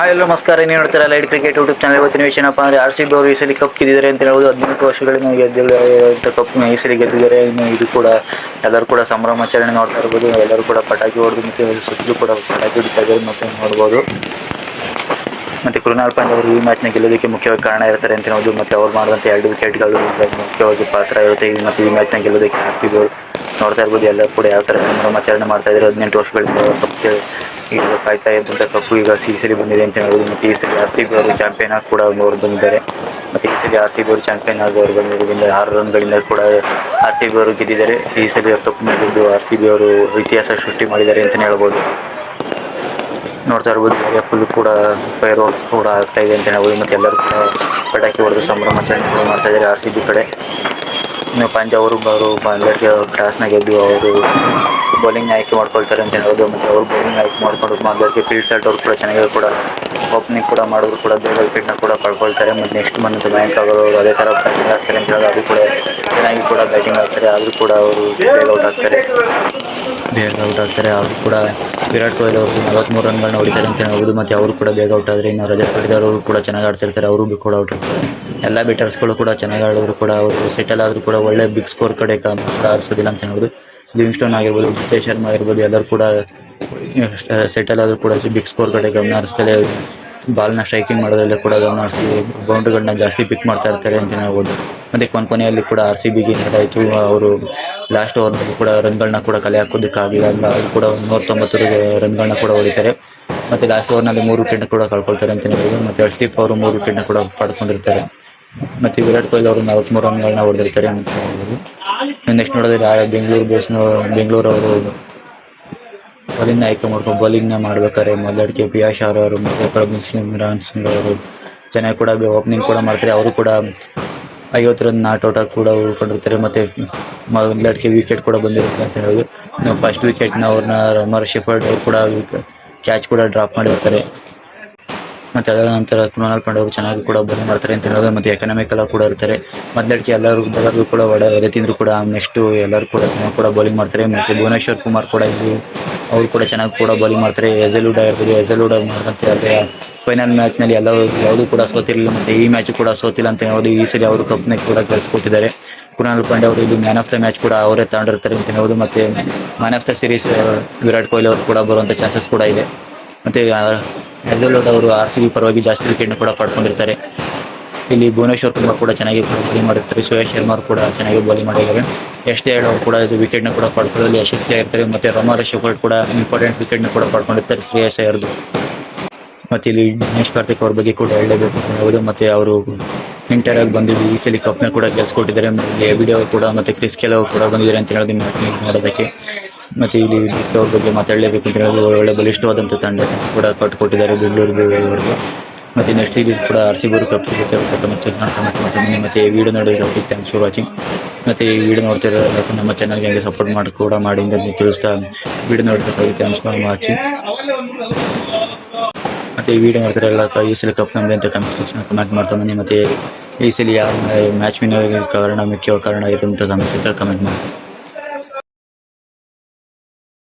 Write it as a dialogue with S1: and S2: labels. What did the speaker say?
S1: Hi ಎಲ್ಲೋ ನಮಸ್ಕಾರ. ಏನು ನೋಡ್ತೀರಾ ಲೈಟ್ ಕ್ರಿಕೆಟ್ ಯೂಟ್ಯೂಬ್ ಚಾನಲ್ ಇವತ್ತಿನ ವಿಷಯ ಏನಪ್ಪ ಅಂದರೆ ಆರ್ ಸಿ ಬಿ ಅವರು ಈ ಸಲ ಕಪ್ ಗೆದ್ದಿದ್ದಾರೆ ಅಂತ ಹೇಳೋದು ಹದಿನೆಂಟು ವರ್ಷಗಳಿಂದ ಗೆದ್ದಿರುವಂಥ ಕಪ್ ಈ ಸಲ ಗೆದ್ದಿದ್ದಾರೆ. ಇನ್ನು ಇದು ಕೂಡ ಎಲ್ಲರೂ ಕೂಡ ಸಂಭ್ರಮಾಚರಣೆ ನೋಡ್ತಾ ಇರ್ಬೋದು. ಎಲ್ಲರೂ ಕೂಡ ಪಟಾಕಿ ಹೊಡೆದು ಮತ್ತು ಸುತ್ತಲೂ ಕೂಡ ಪಟಾಕಿ ಹೊಡಿತಾ ಇದ್ದಾರೆ ಮತ್ತು ನೋಡ್ಬೋದು. ಮತ್ತು ಕೃಣಾಲ್ ಪಾಂಡೆ ಅವರು ಈ ಮ್ಯಾಚ್ನ ಗೆಲ್ಲೋದಕ್ಕೆ ಮುಖ್ಯವಾಗಿ ಕಾರಣ ಇರ್ತಾರೆ ಅಂತ ಹೇಳೋದು ಮತ್ತು ಅವ್ರು ಮಾಡಿದಂಥ ಎರಡು ವಿಕೆಟ್ಗಳು ಮುಖ್ಯವಾಗಿ ಪಾತ್ರ ಇರುತ್ತೆ. ಮತ್ತು ಈ ಮ್ಯಾಚ್ನ ಗೆಲ್ಲೋದಕ್ಕೆ ಆರ್ ಸಿ ಬಿ ಅವರು ನೋಡ್ತಾ ಇರ್ಬೋದು. ಎಲ್ಲರೂ ಕೂಡ ಯಾವ ಥರ ಸಂಭ್ರಮಾಚರಣೆ ಮಾಡ್ತಾ ಇದ್ದಾರೆ. ಹದಿನೆಂಟು ವರ್ಷಗಳಿಂದ ಕಪ್ ಈಗ ಕಾಯ್ತಾ ಇದ್ದಂಥ ಕಪ್ಪು ಈಗ ಸಿ ಸಲಿ ಬಂದಿದೆ ಅಂತ ಹೇಳ್ಬೋದು ಮತ್ತು ಈ ಸಲ ಆರ್ ಸಿ ಬಿ ಅವರು ಚಾಂಪಿಯನ್ ಆಗಿ ಕೂಡ ಅವರು ಬಂದಿದ್ದಾರೆ. ಮತ್ತು ಈ ಸಲ ಆರ್ ಸಿ ಬಿ ಅವರು ಚಾಂಪಿಯನ್ ಆಗಿ ಅವರು ಬಂದಿರೋದ್ರಿಂದ ಆರು ರನ್ಗಳಿಂದ ಕೂಡ ಆರ್ ಸಿ ಬಿ ಅವರು ಗೆದ್ದಿದ್ದಾರೆ. ಈ ಸಲ ಕಪ್ ಗೆದ್ದು ಆರ್ ಸಿ ಬಿ ಅವರು ಇತಿಹಾಸ ಸೃಷ್ಟಿ ಮಾಡಿದ್ದಾರೆ ಅಂತಲೇ ಹೇಳ್ಬೋದು ನೋಡ್ತಾ ಇರ್ಬೋದು ಫುಲ್ ಕೂಡ ಫೈರ್ ವರ್ಕ್ಸ್ ಕೂಡ ಆಗ್ತಾ ಇದೆ ಅಂತ ಹೇಳ್ಬೋದು ಮತ್ತು ಎಲ್ಲರೂ ಕೂಡ ಪಟಾಕಿ ಹೊಡೆದು ಸಂಭ್ರಮಾಚರಣೆ ಮಾಡ್ತಾ ಇದ್ದಾರೆ ಆರ್ ಸಿ ಬಿ ಕಡೆ. ಪಂಜ ಅವರು ಅವರು ಬಾಂಗ್ಲಾದೇಶ ಟಾಸ್ನ ಗೆದ್ದು ಅವರು ಬೌಲಿಂಗ್ ಆಯ್ಕೆ ಮಾಡ್ಕೊಳ್ತಾರೆ ಅಂತ ಹೇಳೋದು ಮತ್ತು ಅವರು ಬೌಲಿಂಗ್ ಆಯ್ಕೆ ಮಾಡ್ಕೊಂಡು ಬಾಂಗ್ಲಾದೇಶ ಫೀಲ್ಡ್ ಸೆಟ್ ಅವರು ಕೂಡ ಚೆನ್ನಾಗಿ ಕೂಡ ಓಪನಿಂಗ್ ಕೂಡ ಮಾಡಿದ್ರು ಕೂಡ ಬೇಗ ವಿಕೆಟ್ನ ಕೂಡ ಕಳ್ಕೊಳ್ತಾರೆ. ಮತ್ತು ನೆಕ್ಸ್ಟ್ ಮಂತ್ ಬ್ಯಾಂಕ್ ಅವರು ಅದೇ ಥರ ಬ್ಯಾಟಿಂಗ್ ಆಗ್ತಾರೆ ಅಂತ ಹೇಳೋದು ಅದು ಕೂಡ ಚೆನ್ನಾಗಿ ಕೂಡ ಬ್ಯಾಟಿಂಗ್ ಆಗ್ತಾರೆ ಆದರೂ ಕೂಡ ಅವರು ಬೇಗ ಔಟ್ ಆಗ್ತಾರೆ. ಬೇಗ ಔಟ್ ಆಗ್ತಾರೆ. ಅವರು ಕೂಡ ವಿರಾಟ್ ಕೊಹ್ಲಿ ಅವರು ನಲವತ್ತ್ಮೂರು ರನ್ಗಳನ್ನ ಹೊಡಿತಾರೆ ಅಂತ ಹೇಳ್ಬೋದು. ಮತ್ತು ಅವರು ಕೂಡ ಬೇಗ ಔಟ್ ಆದರೆ ಇನ್ನು ರಜೆ ಪಡೆದವರು ಕೂಡ ಚೆನ್ನಾಗಿ ಆಡ್ತಿರ್ತಾರೆ. ಅವರು ಕೂಡ ಔಟ್ ಆಗ್ತಾರೆ. ಎಲ್ಲ ಬೆಟರ್ಸ್ಗಳು ಕೂಡ ಚೆನ್ನಾಗಿ ಆಡಿದ್ರು ಕೂಡ, ಅವರು ಸೆಟಲ್ ಆದರೂ ಕೂಡ ಒಳ್ಳೆ ಬಿಗ್ ಸ್ಕೋರ್ ಕಡೆ ಆರಿಸೋದಿಲ್ಲ ಅಂತ ಹೇಳ್ಬೋದು. ಲಿವಿಂಗ್ಸ್ಟೋನ್ ಆಗಿರ್ಬೋದು ಜಿತೇಶ್ ಶರ್ಮಾ ಆಗಿರ್ಬೋದು, ಎಲ್ಲರೂ ಕೂಡ ಸೆಟಲ್ ಆದರೂ ಕೂಡ ಬಿಗ್ ಸ್ಕೋರ್ ಕಡೆ ಗಮನ ಹರಿಸ್ತಾರೆ. ಬಾಲ್ನ ಸ್ಟ್ರೈಕಿಂಗ್ ಮಾಡೋದ್ರಲ್ಲಿ ಕೂಡ ಗಮನ ಹರಿಸ್ತೀವಿ ಬೌಂಡ್ರಿಗಳನ್ನ ಜಾಸ್ತಿ ಪಿಕ್ ಮಾಡ್ತಾ ಇರ್ತಾರೆ ಅಂತ ಹೇಳ್ಬೋದು. ಮತ್ತು ಕೊನೆ ಕೊನೆಯಲ್ಲಿ ಕೂಡ ಆರ್ ಸಿ ಬಿಗೆ ಏನಾಯಿತು ಅವರು ಲಾಸ್ಟ್ ಓವರ್ನಲ್ಲಿ ಕೂಡ ರನ್ಗಳನ್ನ ಕೂಡ ಕಲೆ ಹಾಕೋದಕ್ಕಾಗಲಿಲ್ಲ ಅದು ಕೂಡ ಒಂದು ತೊಂಬತ್ತರ ರನ್ಗಳನ್ನ ಕೂಡ ಹೊಡಿತಾರೆ. ಮತ್ತು ಲಾಸ್ಟ್ ಓವರ್ನಲ್ಲಿ ಮೂರು ವಿಕೆಟ್ನ ಕೂಡ ಕಳ್ಕೊಳ್ತಾರೆ ಅಂತ ಹೇಳ್ಬೋದು. ಮತ್ತು ಅಷ್ಟೀಪ್ ಅವರು ಮೂರು ವಿಕೆಟ್ನ ಕೂಡ ಪಡ್ಕೊಂಡಿರ್ತಾರೆ. ಮತ್ತು ವಿರಾಟ್ ಕೊಹ್ಲಿ ಅವರು ನಲವತ್ತ್ಮೂರು ರನ್ಗಳನ್ನ ಹೊಡೆದಿರ್ತಾರೆ ಅಂತ ಹೇಳ್ಬೋದು. ನೆಕ್ಸ್ಟ್ ನೋಡಿದ್ರೆ ಆ ಬೆಂಗಳೂರು ಬೇಸ್ನ ಬೆಂಗಳೂರು ಅವರು ಬೌಲಿಂಗ್ನ ಆಯ್ಕೆ ಮಾಡ್ಕೊಂಡು ಬೌಲಿಂಗ್ನ ಮಾಡ್ಬೇಕಾದ್ರೆ ಮೊದಲಡಿಕೆ ಶಾರ್ ಅವರು, ಮತ್ತು ಪ್ರಭು ಸಿಂಗ್ ರಾನ್ ಸಿಂಗ್ ಅವರು. ಚೆನ್ನಾಗಿ ಕೂಡ ಓಪನಿಂಗ್ ಕೂಡ ಮಾಡ್ತಾರೆ. ಅವರು ಕೂಡ ಐವತ್ತು ರನ್ ನಾಟ್ ಔಟ್ ಕೂಡ ಉಳ್ಕೊಂಡಿರ್ತಾರೆ. ಮತ್ತು ಮೊದಲಡಿಕೆ ವಿಕೆಟ್ ಕೂಡ ಬಂದಿರುತ್ತೆ ಅಂತ ಹೇಳೋದು ನಾವು ಫಸ್ಟ್ ವಿಕೆಟ್ನ ಅವ್ರನ್ನ ರಮರ್ ಶೆಫರ್ಡ್ ಕೂಡ ಕ್ಯಾಚ್ ಕೂಡ ಡ್ರಾಪ್ ಮಾಡಿರ್ತಾರೆ. ಮತ್ತು ಅದಾದ ನಂತರ ಕೃಣಾಲ್ ಪಾಂಡೆ ಅವರು ಚೆನ್ನಾಗಿ ಕೂಡ ಬೌಲಿಂಗ್ ಮಾಡ್ತಾರೆ ಅಂತ ಹೇಳೋದು ಮತ್ತೆ ಎಕನಾಮಿಕಲ್ ಕೂಡ ಇರ್ತಾರೆ. ಮತ್ತೆ ಎಲ್ಲರೂ ಎಲ್ಲರಿಗೂ ಕೂಡ ಒದೆ ತಿಂದ್ರು ಕೂಡ ನೆಕ್ಸ್ಟು ಎಲ್ಲರೂ ಕೂಡ ಚೆನ್ನಾಗಿ ಕೂಡ ಬೌಲಿಂಗ್ ಮಾಡ್ತಾರೆ. ಮತ್ತು ಭುವನೇಶ್ವರ್ ಕುಮಾರ್ ಕೂಡ ಇಲ್ಲಿ, ಅವರು ಕೂಡ ಚೆನ್ನಾಗಿ ಕೂಡ ಬೌಲಿಂಗ್ ಮಾಡ್ತಾರೆ. ಎಜೆಲೂಡ ಇರ್ಬೋದು ಎಜೆಲೂಡ ಮಾಡ್ತಾರೆ ಆದರೆ ಫೈನಲ್ ಮ್ಯಾಚ್ನಲ್ಲಿ ಎಲ್ಲ ಯಾವುದೂ ಕೂಡ ಸೋತಿರಲಿಲ್ಲ, ಮತ್ತು ಈ ಮ್ಯಾಚ್ ಕೂಡ ಸೋತಿಲ್ಲ ಅಂತ ಹೇಳೋದು ಈ ಸರಿ ಅವರು ಕಪ್ನ ಕೂಡ ಕಳಿಸ್ಕೊಟ್ಟಿದ್ದಾರೆ ಕುಣಾಲ್ ಪಾಂಡೆ ಅವರು ಇದು ಮ್ಯಾನ್ ಆಫ್ ದ ಮ್ಯಾಚ್ ಕೂಡ ಅವರೇ ತಗೊಂಡಿರ್ತಾರೆ ಅಂತ ಹೇಳ್ಬೋದು. ಮತ್ತು man of the series Virat Kohli ಅವರು ಕೂಡ ಬರುವಂಥ ಚಾನ್ಸಸ್ ಕೂಡ ಇದೆ. ಮತ್ತು ಹೆಡ್ಲೋಡ್ ಅವರು ಆರ್ ಸಿ ಬಿ ಪರವಾಗಿ ಜಾಸ್ತಿ ವಿಕೆಟ್ನ ಕೂಡ ಪಡ್ಕೊಂಡಿರ್ತಾರೆ. ಇಲ್ಲಿ ಭುವನೇಶ್ವರ್ ಕುಮಾರ್ ಕೂಡ ಚೆನ್ನಾಗಿ ಬೌಲಿಂಗ್ ಮಾಡಿರ್ತಾರೆ. ಸುರೇಶ್ ಶರ್ಮಾ ಕೂಡ ಚೆನ್ನಾಗಿ ಬೌಲಿಂಗ್ ಮಾಡಿದ್ದಾರೆ. ಎಷ್ಟೇ ಹೇಳಿ ಅವರು ಕೂಡ ವಿಕೆಟ್ನ ಕೂಡ ಪಡ್ಕೊಳ್ಳೋಲ್ಲಿ ಯಶಸ್ವಿಯಾಗಿರ್ತಾರೆ ಮತ್ತು ರಮಾರ ಶೆಫರ್ಡ್ ಕೂಡ ಇಂಪಾರ್ಟೆಂಟ್ ವಿಕೆಟ್ನ ಕೂಡ ಪಡ್ಕೊಂಡಿರ್ತಾರೆ ಶ್ರೇಯಸ್ ಅಯ್ಯರ್ದು. ಮತ್ತು ಇಲ್ಲಿ ದಿನೇಶ್ ಕಾರ್ತಿಕ್ ಅವ್ರ ಬಗ್ಗೆ ಕೂಡ ಹೇಳಬೇಕು ಹೌದು ಮತ್ತು ಅವರು ಇಂಟರ್ ಆಗಿ ಬಂದಿದ್ದು ಈ ಸಲ ಕಪ್ನ ಕೂಡ ಗೆಲ್ಸ್ಕೊಟ್ಟಿದ್ದಾರೆ. ಎಬಿಡಿ ಅವರು ಕೂಡ ಮತ್ತು ಕ್ರಿಸ್ ಕೆಲ್ ಕೂಡ ಬಂದಿದ್ದಾರೆ ಅಂತ ಹೇಳೋದು ನೋಡೋದಕ್ಕೆ. ಮತ್ತು ಇಲ್ಲಿ ವಿಕೆ ಅವ್ರ ಬಗ್ಗೆ ಮಾತಾಡಲೇಬೇಕು ಅಂತ ಹೇಳಿದ್ರೆ ಒಳ್ಳೆ ಬಲಿಷ್ಠವಾದಂಥ ತಂಡ ಕೂಡ ಕಟ್ಟಿಕೊಟ್ಟಿದ್ದಾರೆ ಬೆಂಗಳೂರು ಬೆಂಗಳೂರಿಗೆ ಮತ್ತು ನೆಕ್ಸ್ಟ್ ಸೀರೀಸ್ ಕೂಡ ಆರ್ ಸಿ ಬಿ ಕಪ್ ಸಿಗುತ್ತೆ ಚೆನ್ನಾಗಿ ಮತ್ತು ಈ ವಿಡಿಯೋ ನೋಡೋದಕ್ಕೆ ಥ್ಯಾಂಕ್ಸ್ ಫಾರ್ ವಾಚಿಂಗ್ ಮತ್ತು ಈ ವಿಡಿಯೋ ನೋಡ್ತಿರೋ ನಮ್ಮ ಚಾನಲ್ಗೆ ಹಂಗೆ ಸಪೋರ್ಟ್ ಮಾಡಿ, ಕೂಡ ಮಾಡಿ ಅಂತ ತಿಳಿಸ್ತಾ ವಿಡಿಯೋ ನೋಡಬೇಕಾಗಿ ಥ್ಯಾಂಕ್ಸ್ ಫಾರ್ ವಾಚಿಂಗ್ ಮತ್ತು ಈ ವಿಡಿಯೋ ಎಲ್ಲ ಈ ಸಲ ಕಪ್ ನಮಗೆ ಅಂತ ಕಮೆಂಟ್ ಸೆಕ್ಷನ್ ಕಮೆಂಟ್ ಮಾಡ್ತಾ ಬನ್ನಿ. ಮತ್ತು ಈ ಸಲ ಯಾರು ಮ್ಯಾಚ್ ವಿನ್ ಕಾರಣ ಮುಖ್ಯ ಕಾರಣ ಇರುವಂಥ ಕಮೆಂಟ್ ಕಮೆಂಟ್ ಮಾಡಿ